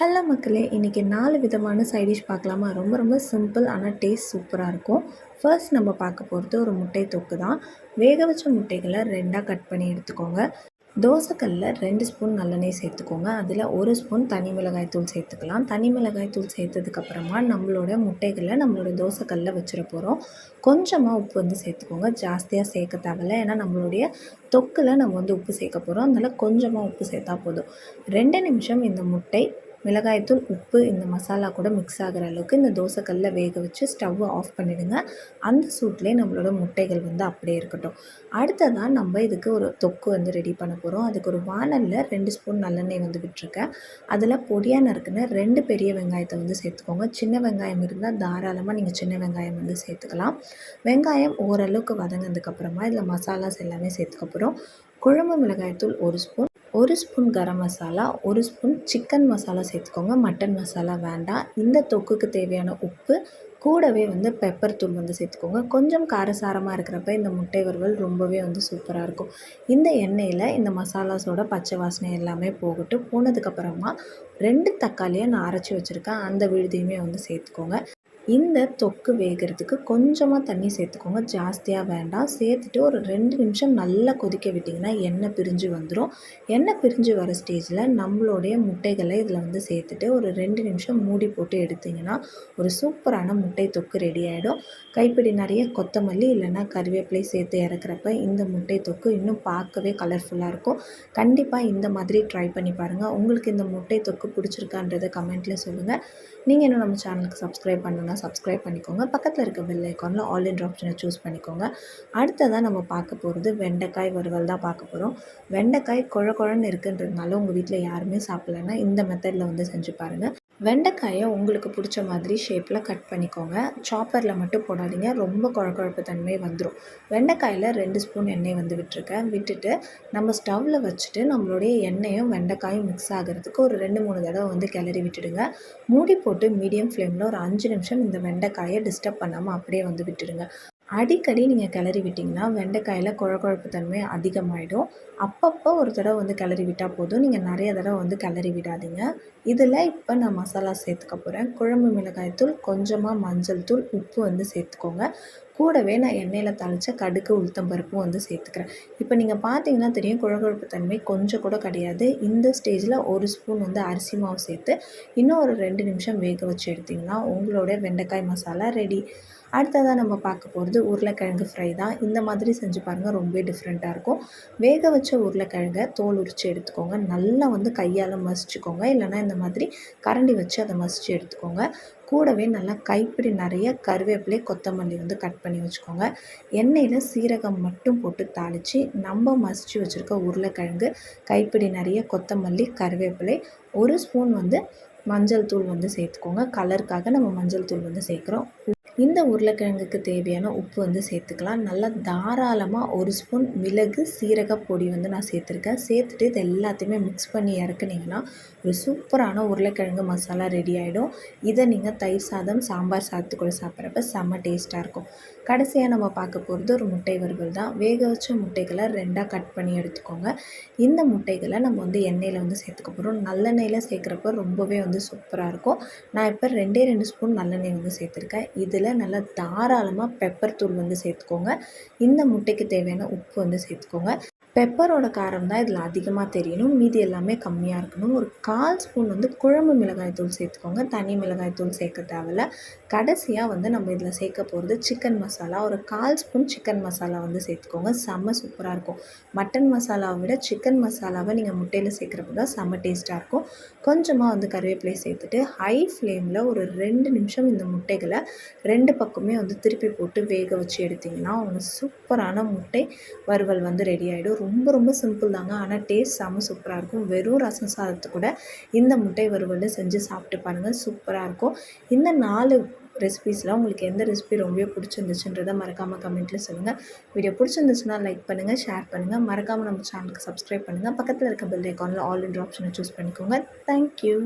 Hello மக்களே இன்றைக்கி நாலு விதமான சைட் டிஷ் பார்க்கலாமா? ரொம்ப ரொம்ப சிம்பிள் ஆனால் டேஸ்ட் சூப்பராக இருக்கும். ஃபர்ஸ்ட் நம்ம பார்க்க போகிறது ஒரு முட்டை தொக்கு தான். வேக வச்ச முட்டைகளை ரெண்டாக கட் பண்ணி எடுத்துக்கோங்க. தோசைக்கல்லில் ரெண்டு ஸ்பூன் நல்லெண்ணெய் சேர்த்துக்கோங்க. அதில் ஒரு ஸ்பூன் தனி மிளகாய் தூள் சேர்த்துக்கலாம். தனி மிளகாய் தூள் சேர்த்ததுக்கப்புறமா நம்மளோட முட்டைகளை நம்மளோட தோசைக்கல்லில் வச்சிட போகிறோம் கொஞ்சமாக உப்பு வந்து சேர்த்துக்கோங்க. ஜாஸ்தியாக சேர்க்க தேவையில்ல. ஏன்னா நம்மளுடைய தொக்கில் நம்ம வந்து உப்பு சேர்க்க போகிறோம் அதனால் கொஞ்சமாக உப்பு சேர்த்தா போதும். ரெண்டு நிமிஷம் இந்த முட்டை மிளகாய்த்தூள் உப்பு இந்த மசாலா கூட மிக்ஸ் ஆகிற அளவுக்கு இந்த தோசைக்கல்லில் வேக வச்சு ஸ்டவ்வை ஆஃப் பண்ணிவிடுங்க அந்த சூட்லேயே நம்மளோட முட்டைகள் வந்து அப்படியே இருக்கட்டும். அடுத்ததாக நம்ம இதுக்கு ஒரு தொக்கு வந்து ரெடி பண்ண போகிறோம் அதுக்கு ஒரு வானலில் ரெண்டு ஸ்பூன் நல்லெண்ணெய் வந்து விட்டுருக்கேன். அதில் பொடியாக நறுக்குன்னு ரெண்டு பெரிய வெங்காயத்தை வந்து சேர்த்துக்கோங்க. சின்ன வெங்காயம் இருந்தால் தாராளமாக நீங்கள் சின்ன வெங்காயம் வந்து சேர்த்துக்கலாம். வெங்காயம் ஓரளவுக்கு வதங்கினதுக்கப்புறமா இதில் மசாலாஸ் எல்லாமே சேர்த்துக்க போகிறோம் குழம்பு மிளகாய்த்தூள் ஒரு ஸ்பூன் ஒரு ஸ்பூன் கரம் மசாலா ஒரு ஸ்பூன் சிக்கன் மசாலா சேர்த்துக்கோங்க. மட்டன் மசாலா வேண்டாம். இந்த தொக்குக்கு தேவையான உப்பு கூடவே வந்து பெப்பர் தூள் வந்து சேர்த்துக்கோங்க. கொஞ்சம் காரசாரமாக இருக்கிறப்ப இந்த முட்டை வறுவல் ரொம்பவே வந்து சூப்பராக இருக்கும். இந்த எண்ணெயில் இந்த மசாலாஸோட பச்சை வாசனை எல்லாமே போகட்டும். போனதுக்கப்புறமா ரெண்டு தக்காளியை நான் அரைச்சி வச்சுருக்கேன். அந்த விழுதியுமே வந்து சேர்த்துக்கோங்க. இந்த தொக்கு வேகிறதுக்கு கொஞ்சமாக தண்ணி சேர்த்துக்கோங்க. ஜாஸ்தியாக வேண்டாம். சேர்த்துட்டு ஒரு ரெண்டு நிமிஷம் நல்லா கொதிக்க விட்டிங்கன்னா எண்ணெய் பிரிஞ்சு வந்துடும் எண்ணெய் பிரிஞ்சு வர ஸ்டேஜில் நம்மளுடைய முட்டைகளை இதில் வந்து சேர்த்துட்டு ஒரு ரெண்டு நிமிஷம் மூடி போட்டு எடுத்திங்கன்னா ஒரு சூப்பரான முட்டை தொக்கு ரெடி ஆகிடும் கைப்பிடி நிறைய கொத்தமல்லி இல்லைன்னா கருவேப்பிலை சேர்த்து இறக்குறப்ப இந்த முட்டை தொக்கு இன்னும் பார்க்கவே கலர்ஃபுல்லாக இருக்கும். கண்டிப்பாக இந்த மாதிரி ட்ரை பண்ணி பாருங்கள் உங்களுக்கு இந்த முட்டை தொக்கு பிடிச்சிருக்கான்றதை கமெண்ட்டில் சொல்லுங்கள் நீங்கள் இன்னும் நம்ம சேனலுக்கு சப்ஸ்கிரைப் பண்ணணுன்னா சப்ஸ்கிரைப் பண்ணிக்கோங்க. பக்கத்தில் இருக்க பெல் ஐக்கானில் ஆல் இன் ஆப்ஷனை சூஸ் பண்ணிக்கோங்க. அடுத்ததாக நம்ம பார்க்க போகிறது வெண்டைக்காய் வறுவல் தான் பார்க்க போகிறோம் வெண்டைக்காய் குழ குழன்னு இருக்குன்றதுனால உங்கள் வீட்டில் யாருமே சாப்பிட்லன்னா இந்த மெத்தடில் வந்து செஞ்சு பாருங்கள் வெண்டைக்காயை உங்களுக்கு பிடிச்ச மாதிரி ஷேப்பில் கட் பண்ணிக்கோங்க. சாப்பரில் மட்டும் போடாதீங்க. ரொம்ப குழக்குழப்பு தன்மை வந்துடும் வெண்டைக்காயில் ரெண்டு ஸ்பூன் எண்ணெய் வந்து விட்டுருக்கேன். விட்டுட்டு நம்ம ஸ்டவ்வில் வச்சுட்டு நம்மளுடைய எண்ணெயும் வெண்டைக்காயும் மிக்ஸ் ஆகிறதுக்கு ஒரு ரெண்டு மூணு தடவை வந்து கிளறி விட்டுடுங்க. மூடி போட்டு மீடியம் ஃப்ளேமில் ஒரு அஞ்சு நிமிஷம் இந்த வெண்டைக்காயை டிஸ்டர்ப் பண்ணாமல் அப்படியே வந்து விட்டுடுங்க. அடிக்கடி நீங்கள் கிளறி விட்டிங்கன்னா வெண்டைக்காயில் குழக்குழப்பு தன்மை அதிகமாகிடும் அப்பப்போ ஒரு தடவை வந்து கிளறி விட்டால் போதும். நீங்கள் நிறைய தடவை வந்து கிளறி விடாதீங்க. இதில் இப்போ நான் மசாலா சேர்த்துக்க போகிறேன் குழம்பு மிளகாய் தூள் கொஞ்சமாக மஞ்சள் தூள் உப்பு வந்து சேர்த்துக்கோங்க. கூடவே நான் எண்ணெயில் தாளித்த கடுகு உளுத்தம் பருப்பும் வந்து சேர்த்துக்கிறேன். இப்போ நீங்கள் பார்த்தீங்கன்னா தெரியும் குழகுழப்பு தன்மை கொஞ்சம் கூட கிடையாது. இந்த ஸ்டேஜில் ஒரு ஸ்பூன் வந்து அரிசி மாவு சேர்த்து இன்னும் ஒரு ரெண்டு நிமிஷம் வேக வச்சு எடுத்திங்கன்னா உங்களோட வெண்டைக்காய் மசாலா ரெடி அடுத்ததாக நம்ம பார்க்க போகிறது உருளைக்கிழங்கு ஃப்ரை தான். இந்த மாதிரி செஞ்சு பாருங்கள் ரொம்ப டிஃப்ரெண்ட்டாக இருக்கும். வேக வச்ச உருளைக்கிழங்கை தோல் உரித்து எடுத்துக்கோங்க. நல்லா வந்து கையால் மசிச்சுக்கோங்க. இல்லைனா இந்த மாதிரி கரண்டி வச்சு அதை மசித்து எடுத்துக்கோங்க. கூடவே நல்லா கைப்பிடி நிறைய கருவேப்பிலை கொத்தமல்லி வந்து கட் பண்ணி வச்சுக்கோங்க. எண்ணெயில் சீரகம் மட்டும் போட்டு தாளித்து நம்ம மசிச்சு வச்சுருக்க உருளைக்கிழங்கு கைப்பிடி நிறைய கொத்தமல்லி கருவேப்பிலை ஒரு ஸ்பூன் வந்து மஞ்சள் தூள் வந்து சேர்த்துக்கோங்க. கலருக்காக நம்ம மஞ்சள் தூள் வந்து சேர்க்குறோம். இந்த உருளைக்கிழங்குக்கு தேவையான உப்பு வந்து சேர்த்துக்கலாம். நல்லா தாராளமாக ஒரு ஸ்பூன் மிளகு சீரக பொடி வந்து நான் சேர்த்துருக்கேன். சேர்த்துட்டு இது எல்லாத்தையுமே மிக்ஸ் பண்ணி இறக்குனீங்கன்னா ஒரு சூப்பரான உருளைக்கிழங்கு மசாலா ரெடி ஆகிடும் இதை நீங்கள் தயிர் சாதம் சாம்பார் சாதத்துக்குள்ளே சாப்பிட்றப்ப செம்ம டேஸ்ட்டாக இருக்கும். கடைசியாக நம்ம பார்க்க போகிறது ஒரு முட்டை வறுவல் தான். வேக வச்ச முட்டைகளை ரெண்டாக கட் பண்ணி எடுத்துக்கோங்க. இந்த முட்டைகளை நம்ம வந்து எண்ணெயில் வந்து சேர்த்துக்க போகிறோம் நல்லெண்ணெயில் சேர்க்குறப்ப ரொம்பவே வந்து சூப்பராக இருக்கும். நான் இப்போ ரெண்டே ரெண்டு ஸ்பூன் நல்லெண்ணெய் வந்து சேர்த்துருக்கேன். இதில் நல்லா தாராளமாக பெப்பர் தூள் வந்து சேர்த்துக்கோங்க. இந்த முட்டைக்கு தேவையான உப்பு வந்து சேர்த்துக்கோங்க. பெப்பரோட காரம் தான் இதில் அதிகமாக தெரியணும். மீதி எல்லாமே கம்மியாக இருக்கணும். ஒரு கால் ஸ்பூன் வந்து குழம்பு மிளகாய் தூள் சேர்த்துக்கோங்க. தனி மிளகாய் தூள் சேர்க்க தேவையில்ல. கடைசியாக வந்து நம்ம இதில் சேர்க்க போகிறது சிக்கன் மசாலா. ஒரு கால் ஸ்பூன் சிக்கன் மசாலா வந்து சேர்த்துக்கோங்க. செம்ம சூப்பராக இருக்கும். மட்டன் மசாலாவை விட சிக்கன் மசாலாவை நீங்கள் முட்டையில் சேர்க்குறப்ப தான் செம்ம டேஸ்ட்டாக இருக்கும். கொஞ்சமாக வந்து கருவேப்பிலை சேர்த்துட்டு ஹை ஃப்ளேமில் ஒரு ரெண்டு நிமிஷம் இந்த முட்டைகளை ரெண்டு பக்கமே வந்து திருப்பி போட்டு வேக வச்சு எடுத்திங்கன்னா உங்களுக்கு சூப்பரான முட்டை வறுவல் வந்து ரெடி ஆகிடும். ரொம்ப ரொம்ப சிம்பிள் தாங்க. ஆனால் டேஸ்ட் செம்ம சூப்பராக இருக்கும். வெறும் ரசம் சாதத்தை கூட இந்த முட்டை வறுவல் செஞ்சு சாப்பிட்டு பாருங்கள் சூப்பராக இருக்கும். இந்த நாலு ரெசிபீஸில் உங்களுக்கு எந்த ரெசிபி ரொம்பவே பிடிச்சிருந்துச்சுன்றதை மறக்காமல் கமெண்ட்டில் சொல்லுங்கள் வீடியோ பிடிச்சிருந்துச்சுன்னா லைக் பண்ணுங்கள் ஷேர் பண்ணுங்கள் மறக்காமல் நம்ம சேனலுக்கு சப்ஸ்கிரைப் பண்ணுங்கள் பக்கத்தில் இருக்க பெல் ஐக்கானில் ஆல் இன் ஆப்ஷனை சூஸ் பண்ணிக்கோங்க தேங்க்யூ